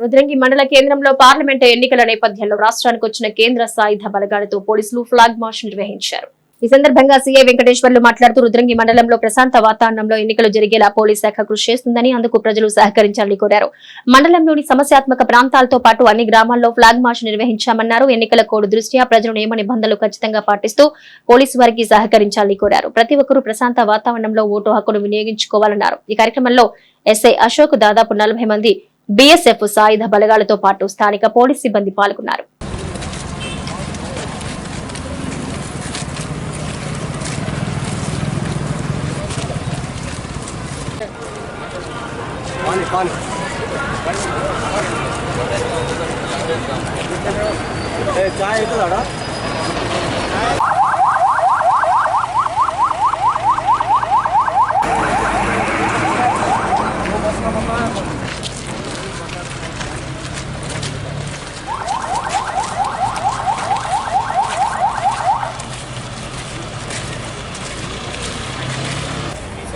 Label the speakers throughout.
Speaker 1: రుద్రంగి మండల కేంద్రంలో పార్లమెంటు ఎన్నికల నేపథ్యంలో రాష్ట్రానికి వచ్చిన కేంద్ర సాయుధ బలగాలతో పోలీసులు ఫ్లాగ్ మార్చ్ నిర్వహించారు. ఈ సందర్భంగా సీఐ వెంకటేశ్వర్లు మాట్లాడుతూ రుద్రంగి మండలంలో ప్రశాంత వాతావరణంలో ఎన్నికలు జరిగేలా పోలీస్ శాఖ కృషి చేస్తుందని అందుకు ప్రజలు సహకరించాలని కోరారు. మండలంలోని సమస్యాత్మక ప్రాంతాలతో పాటు అన్ని గ్రామాల్లో ఫ్లాగ్ మార్చ్ నిర్వహించామన్నారు. ఎన్నికల కోడ్ దృష్ట్యా ప్రజలు నియమ నిబంధనలు ఖచ్చితంగా పాటిస్తూ పోలీసు వారికి సహకరించాలని కోరారు. ప్రతి ఒక్కరూ ప్రశాంత వాతావరణంలో ఓటు హక్కును వినియోగించుకోవాలన్నారు. ఈ కార్యక్రమంలో ఎస్ఐ అశోక్ దాదాపు నలభై మంది బీఎస్ఎఫ్ సాయుధ బలగాలతో పాటు స్థానిక పోలీస్ సిబ్బంది పాల్గొన్నారు.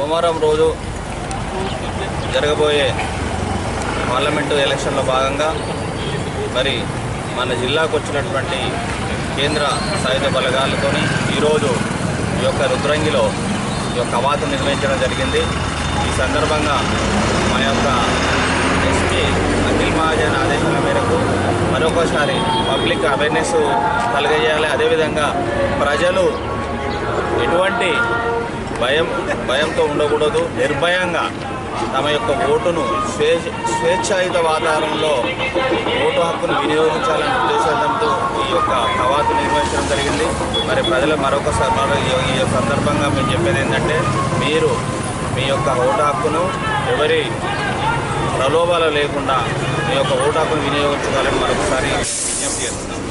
Speaker 2: సోమవారం రోజు జరగబోయే పార్లమెంటు ఎలక్షన్లో భాగంగా మరి మన జిల్లాకు వచ్చినటువంటి కేంద్ర సాయుధ బలగాలతోని ఈరోజు ఈ యొక్క రుద్రంగిలో ఈ యొక్క అవాతు నిర్వహించడం జరిగింది. ఈ సందర్భంగా మా యొక్క ఎస్పీ అఖిల్ మహాజన్ ఆదేశాల మేరకు మరొకసారి పబ్లిక్ అవేర్నెస్ కలిగజేయాలి. అదేవిధంగా ప్రజలు ఎటువంటి భయం భయంతో ఉండకూడదు. నిర్భయంగా తమ యొక్క ఓటును స్వే స్వేచ్ఛాయుత వాతావరణంలో ఓటు హక్కును వినియోగించాలనే ఉద్దేశంతో ఈ యొక్క కవాతు నిర్వహించడం జరిగింది. మరి ప్రజలు మరొకసారి మరో ఈ- సందర్భంగా మేము చెప్పేది ఏంటంటే మీరు మీ యొక్క ఓటు హక్కును ఎవరి ప్రలోభాలు లేకుండా మీ యొక్క ఓటు హక్కును వినియోగించుకోవాలని మరొకసారి విజ్ఞప్తి చేస్తున్నాం.